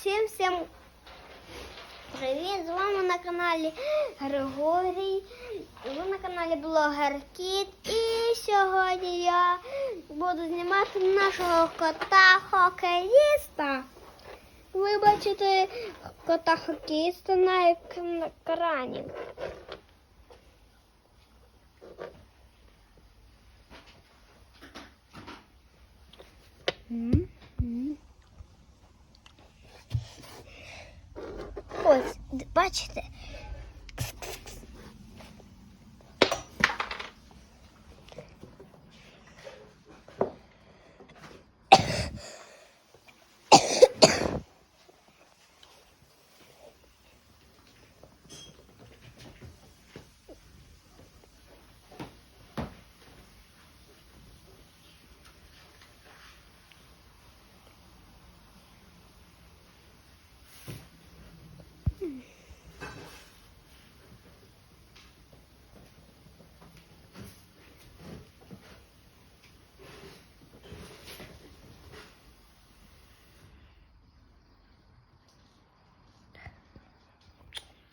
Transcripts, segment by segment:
Всім всім привіт! З вами на каналі Григорій. Ви на каналі Блогер Кіт. І сьогодні я буду знімати нашого кота хокеїста. Ви бачите кота хокеїста на ек- екрані. М, Ось, бачите?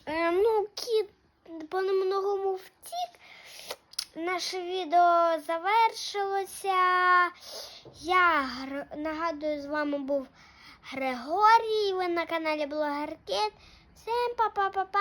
Е, ну, кіт по многому втік. Наше відео завершилося. Я нагадую, з вами був Григорій. Ви на каналі Блогер Кіт. Всім па-па-па-па!